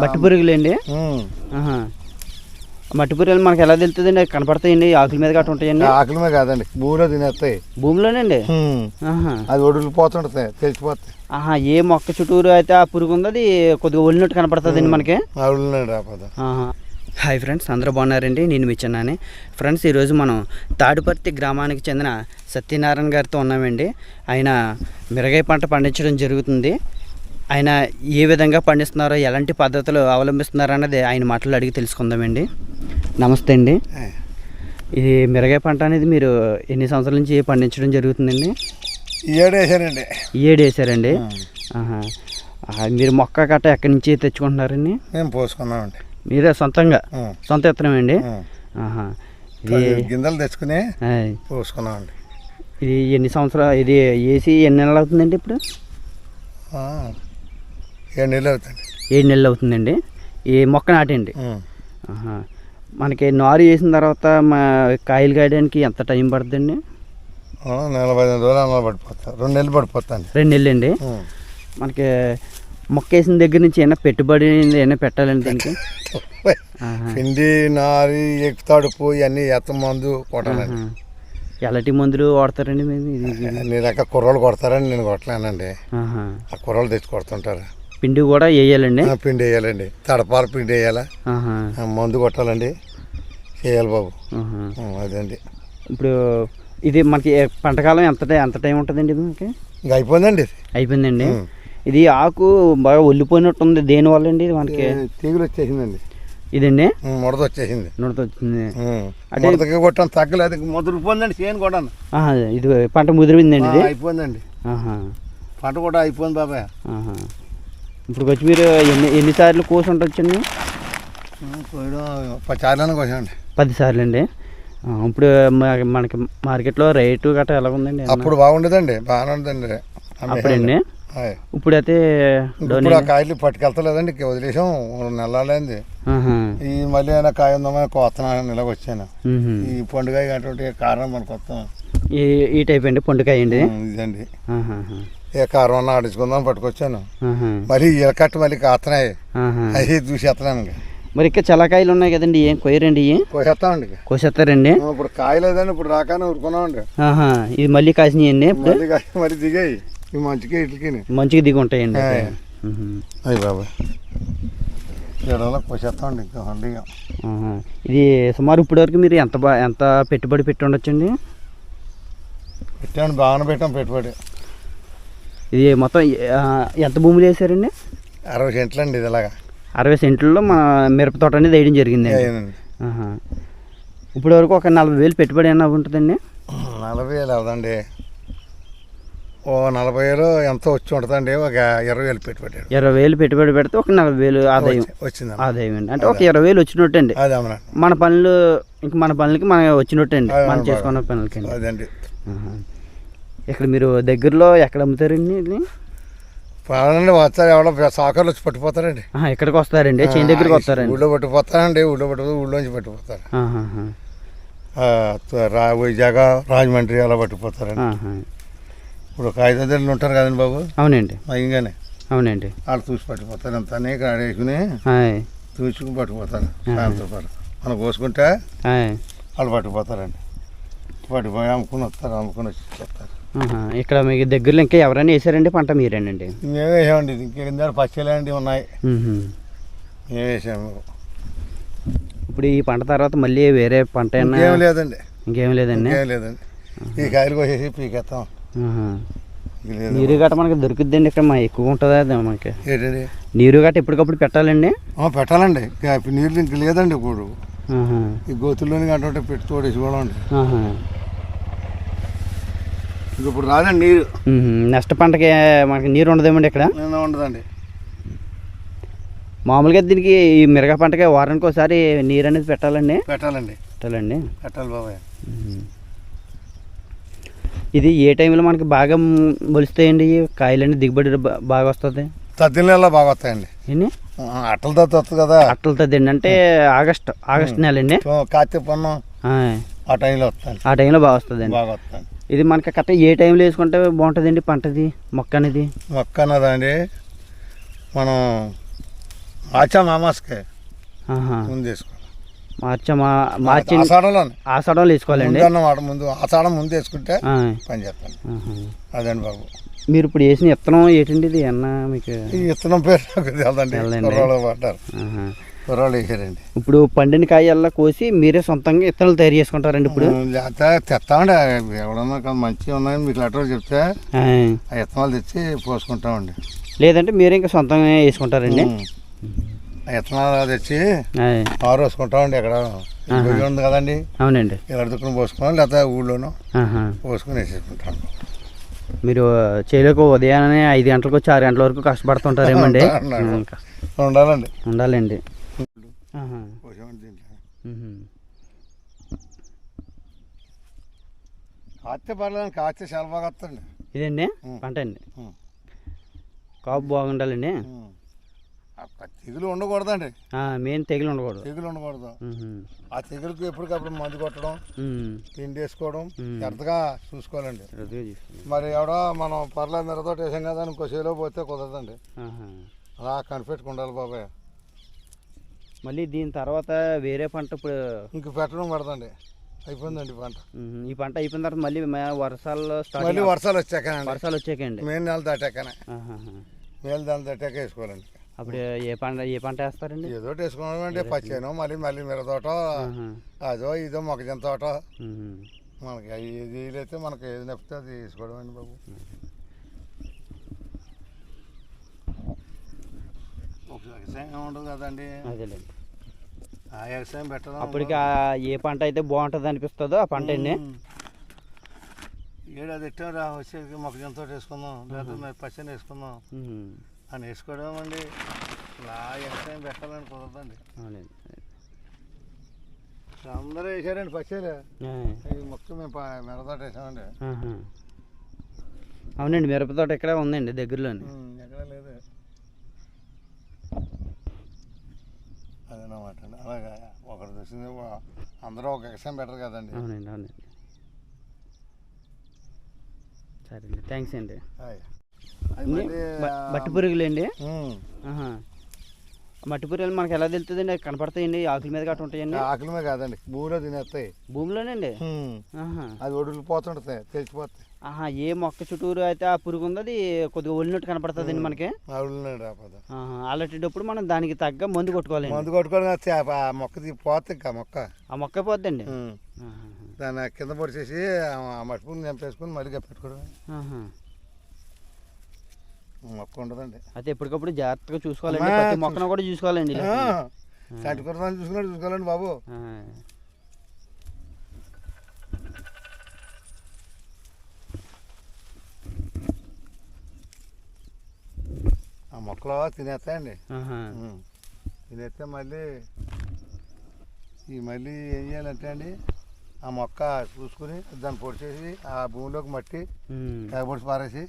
మట్టి పురుగులు అండి ఉమ్. ఆహా. మట్టి పురుగులు మనకి ఎలా తెలుస్తుందండి? అవి కనపడతాయండి ఆకుల మీద గట్ట ఉంటాయండి? ఆకలిమే కాదండి భూమిలో తినేస్తాయి. భూమిలోనండి. అది ఒడిలిపోతుంటాయి తెలిసిపోతాయి. ఆహా ఏ మొక్క చుట్టూరు అయితే ఆ పురుగు ఉందో అది కొద్దిగా ఒళ్ళినట్టు కనపడుతుందండి మనకి. హాయ్ ఫ్రెండ్స్ అందరూ బాగున్నారండి నేను మీ చిన్నాని. ఫ్రెండ్స్ ఈరోజు మనం తాడుపర్తి గ్రామానికి చెందిన సత్యనారాయణ గారితో ఉన్నామండి. ఆయన మిరగాయ పంట పండించడం జరుగుతుంది. ఆయన ఏ విధంగా పండిస్తున్నారో ఎలాంటి పద్ధతులు అవలంబిస్తున్నారో అన్నది ఆయన మాటలు అడిగి తెలుసుకుందామండి. నమస్తే అండి. ఇది మిరగాయ పంట అనేది మీరు ఎన్ని సంవత్సరాల నుంచి పండించడం జరుగుతుందండి? ఏడు వేసానండి ఈ ఏడు వేసారండి ఆహా. ఆహా, మీరు మొక్క గట్ట ఎక్కడి నుంచి తెచ్చుకుంటున్నారండి? మేము పోసుకున్నామండి. మీరే సొంతంగా. సొంత విత్తనం అండి? గింజలు తెచ్చుకుని. పోసుకున్నామండి. ఇది ఎన్ని సంవత్సరాలు ఇది వేసి ఎన్ని నెలలు అవుతుందండి ఇప్పుడు. ఏడు నెలలు అవుతుంది ఏడు నెలలు అవుతుందండి ఈ మొక్క నాటండి. మనకి నారు వేసిన తర్వాత మా కాయలు కాయడానికి ఎంత టైం పడుతుందండి నలభై ఐదు రోజులు అలా పడిపోతా రెండు నెలలు పడిపోతాండి రెండు నెలలు అండి. మనకి మొక్క వేసిన దగ్గర నుంచి ఏమైనా పెట్టుబడి ఏమైనా పెట్టాలండి దీనికి. పిండి నారి ఎక్కు తడుపు ఇవన్నీ ఎత్త మందు కొట్టాలండి. ఎలాంటి మందులు వాడతారండి ఇది? అన్ని రకాల కుర్రోళ్ళు కొడతారని నేను కొట్టలేనండి. ఆ కుర్రోళ్ళు తెచ్చి కొడుతుంటారు పిండి కూడా వేయాలండి? పిండి వేయాలండి. తడపాల పిండి వేయాలా? మందు కొట్టాలండి. చేయాలి బాబు. అదండి ఇప్పుడు ఇది మనకి పంటకాలం ఎంత టై- ఎంత టైం ఉంటుందండి ఇది మనకి? ఇంకా అయిపోయిందండి. అయిపోయిందండి. ఇది ఆకు బాగా ఒల్లిపోయినట్టు ఉంది దేని వల్ల అండి ఇది మనకి తీగలు వచ్చేసిందండి. ఇదండి? ముడత వచ్చేసింది. నుడత వచ్చింది. అంటే- కొట్టాను తగ్గలేదు. ముదిరిపోయిందండి చేయను కూడా ఇది పంట ముదిరిపోయిందండి ఇది? అయిపోయిందండి. పంట కూడా అయిపోయింది బాబాయ్. ఇప్పుడు వచ్చి మీరు ఎన్ని ఎన్నిసార్లు కోసి ఉండొచ్చండి చాలానే కోసండి పది సార్లు అండి ఇప్పుడు మనకి మార్కెట్లో రేటు గట్రా ఎలా ఉందండి అప్పుడు బాగుండేదండి బాగానే ఉందండి అప్పుడండి. ఇప్పుడైతే ఇప్పుడు ఆ కాయలు పట్టుకెళ్తలేదండి వదిలేసాం రెండు నెలలైంది. ఈ మళ్ళీ అయినా కాయ ఉందామని కొత్తనాన్ని ఇలాగ వచ్చాను. ఈ పండుగ కారణం మనకు వస్తాం ఈ టైప్ అండి పొండుకాయ అండి ఇదండి. ఏ కారం అన్న ఆడించుకుందాం పట్టుకొచ్చాను. ఆహా. మళ్ళీ ఇలకట్టు మళ్ళీ కాస్తున్నాయి. అవి చూసేస్తున్నాను ఇంకా. మరి ఇక్కడ చల్లకాయలు ఉన్నాయి కదండి ఏం కొయ్యరండి ఇవి? కోసేస్తామండి. కోసేస్తారండి ఇప్పుడు కాయలేదండి ఇప్పుడు రాగానే ఊరుకున్నామండి. ఇది మళ్ళీ కాసినాయండి మళ్ళీ మరి దిగాయి. ఈ మంచిగా ఇట్లకి మంచిగా దిగి ఉంటాయండి. అయ్యి బాబా కోసేస్తామండి ఇంకా. ఇది సుమారు ఇప్పటి వరకు మీరు ఎంత ఎంత పెట్టుబడి పెట్టి ఉండొచ్చండి? పెట్టాను బాగానే పెట్టాం పెట్టుబడి. ఇది మొత్తం ఎంత భూములు వేసారండి? అరవై సెంట్లు అండి ఇది ఇలాగా అరవై సెంట్లలో మన మిరప తోట అనేది వేయడం ఆహా. ఇప్పటి వరకు ఒక నలభై వేలు పెట్టుబడి ఏమన్నా ఉంటుందండి? నలభై వేలు అవదండి ఓ నలభై వేలు ఎంతో వచ్చి ఉంటుందండి. ఒక ఇరవై వేలు పెట్టుబడి ఇరవై వేలు పెట్టుబడి పెడితే ఒక నలభై వేలు ఆదాయం. వచ్చింది ఆదాయం అండి. అంటే ఒక ఇరవై వేలు వచ్చినట్టు అండి మన పనులు ఇంక మన పనులకి మన వచ్చినట్టు అండి మనం. చేసుకున్న పనులకి అండి. ఇక్కడ మీరు దగ్గరలో ఎక్కడ అమ్ముతారండి ఇది? వస్తారు ఎవడో సాకర్లు వచ్చి పట్టిపోతారండి. ఇక్కడికి వస్తారండి? చేను దగ్గరికి వస్తారండి? ఊళ్ళో పట్టిపోతారండి ఊళ్ళో పట్టిపోతే ఊళ్ళోంచి. ఆ, రా వైజాగ రాజమండ్రి అలా పట్టిపోతారండి. ఆహా. ఇప్పుడు వందలు ఉంటారు కదండి బాబు? అవునండి. మయంగానే అవునండి. వాళ్ళు చూసి పట్టిపోతారు అంతా ఇక్కడ ఆడేసుకుని. చూసుకుని పట్టుకుపోతారు సాయంత్రం పాటు మనం కోసుకుంటే. వాళ్ళు పట్టుకుపోతారండి పట్టుకుపోయి అమ్ముకుని వస్తారు అమ్ముకుని వచ్చి చెప్తారు. ఇక్కడ మీకు దగ్గరలో ఇంకా ఎవరైనా వేసారండి పంట మీరేనండి? మేమే వేసామండి. కింద పచ్చలాంటివి ఉన్నాయి. మేము వేసాము. ఇప్పుడు ఈ పంట తర్వాత మళ్ళీ వేరే పంట ఇంకేం లేదండి. ఇంకేం లేదండి? లేదండి. ఈ కాయలు కోసేసి పీకేస్తాం నీరు గట్ట మనకి దొరుకుద్దండి ఇక్కడ మా ఎక్కువ ఉంటుందా మనకి? ఏంటండి? నీరు గట్ట ఎప్పటికప్పుడు పెట్టాలండి? పెట్టాలండి. నీళ్ళు ఇంక లేదండి ఇప్పుడు. ఈ గోతుల్లోని గంట పెట్టి తోడేసి కూడా ఉంది ఆహా. ఇంక ఇప్పుడు రాదండి నీరు. నెక్స్ట్ పంటకి మనకి నీరు ఉండదేమండి ఇక్కడ? ఉండదండి. మామూలుగా దీనికి ఈ మిరగ పంటకి వారానికి ఒకసారి నీరు అనేది పెట్టాలండి. పెట్టాలండి. పెట్టాలండి. పెట్టాలి బాబాయ్. ఇది ఏ టైంలో మనకి బాగా మొలుస్తాయండి? కాయలన్నీ దిగుబడి బాగా వస్తుంది? తద్దిన నెలలో బాగా వస్తాయండి. అట్టల తత్తి వస్తుంది కదా. అట్టలు తద్దండి. అంటే ఆగస్ట్ ఆగస్ట్ నెల అండి కార్తీక పన్నం. ఆ టైంలో వస్తాయండి. ఆ టైంలో బాగా వస్తుందండి. బాగా వస్తాయండి. ఇది మనకి కరెక్ట్ ఏ టైంలో వేసుకుంటే బాగుంటుందండి పంటది మొక్క అనేది? మొక్క అన్నదండి మనం మార్చా మామాస్కే. ముందు వేసుకోవాలి. మార్చ మార్చి ఆషాఢంలోనే. ఆసడంలో వేసుకోవాలండి? ముందు అన్నమాట ముందు ఆషాఢం ముందు వేసుకుంటే పని చేస్తాను. అదండి బాబు. మీరు ఇప్పుడు వేసిన విత్తనం ఏంటండి ఇది? అన్న మీకు ఈ విత్తనం పేరు పడ్డారు. కుర్రాళ్ళు వేసారండి ఇప్పుడు పండిన కాయల్లా కోసి మీరే సొంతంగా విత్తనాలు తయారు చేసుకుంటారండి ఇప్పుడు? లేకపోతే తెస్తామండి ఎవడన్నా మంచిగా ఉన్నాయని మీకు లెటర్ చెప్తే ఆ, విత్తనాలు తెచ్చి పోసుకుంటామండి. లేదంటే మీరే ఇంకా సొంతంగా వేసుకుంటారండి. ఆ విత్తనాలు తెచ్చి ఆరు వేసుకుంటామండి ఎక్కడ. ఉంది కదండి. అవునండి. ఇక్కడ దుక్కుని పోసుకున్నాం లేకపోతే ఊళ్ళోనూ. పోసుకుని వేసేసుకుంటాం. మీరు చేయలేక ఉదయాన్నే ఐదు గంటలకు ఆరు గంటల వరకు కష్టపడుతుంటారేమండి? ఉండాలండి. ఉండాలండి. పోసామండి దీంట్లో. కాస్తే పర్లేదు కాస్తే చాలా బాగా వస్తుంది ఇదండి. పంట అండి. కాపు బాగుండాలండి తెగులు ఉండకూడదండి మెయిన్ తెగులు ఉండకూడదు తెగులు ఉండకూడదు. ఆ తెగులుకి ఎప్పటికప్పుడు మందు కొట్టడం. తిండి వేసుకోవడం ఉం. ఎర్తగా చూసుకోవాలండి. మరి ఎవడో మనం పర్లేదు మిరతో వేసాం కదా ఇంకో చేలో పోతే కుదరదండి. అలా కనిపెట్టుకుండాలి బాబాయ్ మళ్ళీ దీని తర్వాత వేరే పంట ఇప్పుడు ఇంక పెట్టడం పడదండి. అయిపోయిందండి పంట. మ్మ్. ఈ పంట అయిపోయిన తర్వాత మళ్ళీ వర్షాలు మళ్ళీ వర్షాలు వచ్చాకనండి. వర్షాలు వచ్చాకండి మే నెల దాటాకనే. ఆహాహా. మే నెల దాటాక వేసుకోవాలండి. అప్పుడు ఏ పంట ఏ పంట వేస్తారండి? ఏదో వేసుకోవడం అంటే పచ్చేను మళ్ళీ మళ్ళీ మిరతోట. అదో ఇదో మొక్కజొన్న తోట. మ్మ్. మనకి ఏది అయితే మనకి ఏది నప్పితే అది వేసుకోవడం అండి బాబు ఒక వ్యవసాయం ఉండదు కదండి. అదేలేండి. ఆ వ్యవసాయం పెట్టడం అప్పటికి ఆ ఏ పంట అయితే బాగుంటుంది అనిపిస్తుందో ఆ పంట అండి ఏడు అది ఎట్టా రా వచ్చేసి మొక్కజొన్న తోట వేసుకుందాం లేకపోతే పచ్చని వేసుకుందాం. అని వేసుకోవడం అండి. ఇలా వ్యవసాయం పెట్టాలని కుదరదండి. అవునండి. అందరూ వేసారండి. ఈ మొక్క మేము మిరతోట వేసామండి. అవునండి మిరప తోట ఇక్కడ ఉందండి దగ్గరలోని. ఎక్కడ లేదు. అదనమాట. అండి అలాగా ఒకరు వా- అందరూ ఒక ఎక్సామ్ బెటర్ కదండి. అవునండి అవునండి. సరే అండి. థ్యాంక్స్ అండి మట్టి పురుగులు అండి. మట్టి పురుగులు మనకి ఎలా తెలుస్తుందండి? అవి కనపడతాయండి? ఆకుల మీద గట్ట ఉంటాయండి? ఆకలిమే కాదండి. భూమిలో తినేస్తాయి. భూమిలోనండి. అది ఒడులు పోతుంటాయి తెలిసిపోతాయి ఆహా ఏ మొక్క చుట్టూరు అయితే ఆ పురుగు ఉందో అది కొద్దిగా ఒళ్ళినట్టు మనకి. ఆవులు రాకపోతే ఆహా. అలాంటప్పుడు మనం దానికి తగ్గ మందు కొట్టుకోవాలండి. మందు కొట్టుకొని వస్తే ఆ- మొక్క పోతుంది ఇంకా మొక్క. ఆ మొక్క ఆహా. దాన్ని కింద పొడిచేసి ఆ మట్టి పువ్వుని చంపేసుకొని మళ్ళీ పెట్టుకోవడం. మొక్క ఉండదండి. అయితే ఎప్పటికప్పుడు జాగ్రత్తగా చూసుకోవాలండి. మొక్కను కూడా చూసుకోవాలండి. చూసుకున్నట్టు చూసుకోవాలండి బాబు. మొక్కలు తినేస్తాయండి. తినేస్తే మళ్ళీ ఈ మళ్ళీ ఏం చేయాలంటే అండి ఆ మొక్క చూసుకుని దాన్ని పొడిచేసి ఆ భూమిలోకి మట్టి. కాయపొడిచి పారేసి.